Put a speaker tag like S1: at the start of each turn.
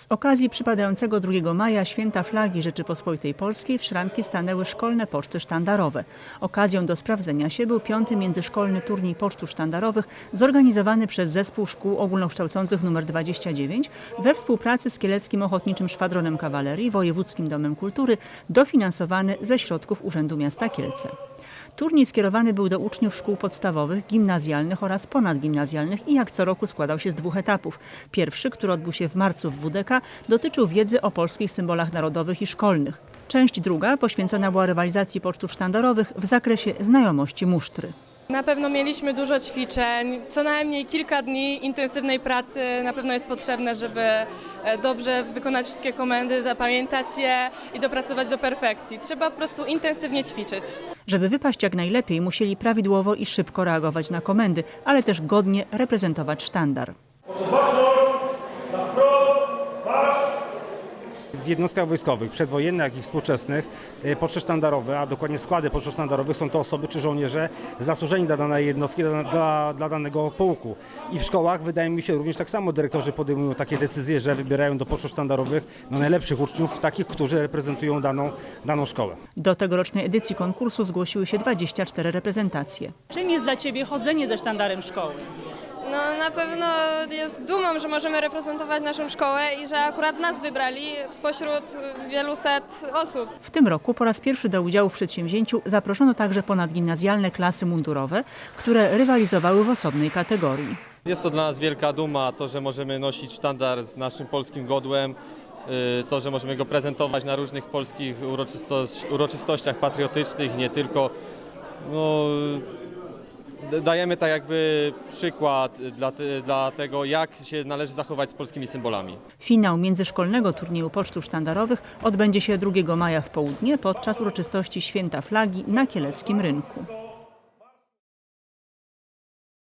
S1: Z okazji przypadającego 2 maja święta flagi Rzeczypospolitej Polskiej w szranki stanęły szkolne poczty sztandarowe. Okazją do sprawdzenia się był piąty międzyszkolny turniej pocztów sztandarowych zorganizowany przez Zespół Szkół Ogólnokształcących nr 29 we współpracy z Kieleckim Ochotniczym Szwadronem Kawalerii, Wojewódzkim Domem Kultury, dofinansowany ze środków Urzędu Miasta Kielce. Turniej skierowany był do uczniów szkół podstawowych, gimnazjalnych oraz ponadgimnazjalnych i jak co roku składał się z dwóch etapów. Pierwszy, który odbył się w marcu w WDK, dotyczył wiedzy o polskich symbolach narodowych i szkolnych. Część druga poświęcona była rywalizacji pocztów sztandarowych w zakresie znajomości musztry.
S2: Na pewno mieliśmy dużo ćwiczeń, co najmniej kilka dni intensywnej pracy na pewno jest potrzebne, żeby e, dobrze wykonać wszystkie komendy, zapamiętać je i dopracować do perfekcji. Trzeba po prostu intensywnie ćwiczyć.
S1: Żeby wypaść jak najlepiej, musieli prawidłowo i szybko reagować na komendy, ale też godnie reprezentować sztandar.
S3: W jednostkach wojskowych, przedwojennych, jak i współczesnych, e, poczty sztandarowe, a dokładnie składy pocztów sztandarowych są to osoby czy żołnierze zasłużeni dla danej jednostki, dla, dla, dla danego pułku. I w szkołach, wydaje mi się, również tak samo dyrektorzy podejmują takie decyzje, że wybierają do pocztów sztandarowych no, najlepszych uczniów, takich, którzy reprezentują daną, daną szkołę.
S1: Do tegorocznej edycji konkursu zgłosiły się 24 reprezentacje. Czym jest dla Ciebie chodzenie ze sztandarem szkoły?
S4: No na pewno jest dumą, że możemy reprezentować naszą szkołę i że akurat nas wybrali spośród wielu set osób.
S1: W tym roku po raz pierwszy do udziału w przedsięwzięciu zaproszono także ponadgimnazjalne klasy mundurowe, które rywalizowały w osobnej kategorii.
S5: Jest to dla nas wielka duma, to, że możemy nosić sztandar z naszym polskim godłem, y, to, że możemy go prezentować na różnych polskich uroczystościach patriotycznych, nie tylko. No, dajemy tak jakby przykład dla, dla tego, jak się należy zachować z polskimi symbolami.
S1: Finał międzyszkolnego turnieju pocztów sztandarowych odbędzie się 2 maja w południe podczas uroczystości Święta Flagi na Kieleckim Rynku.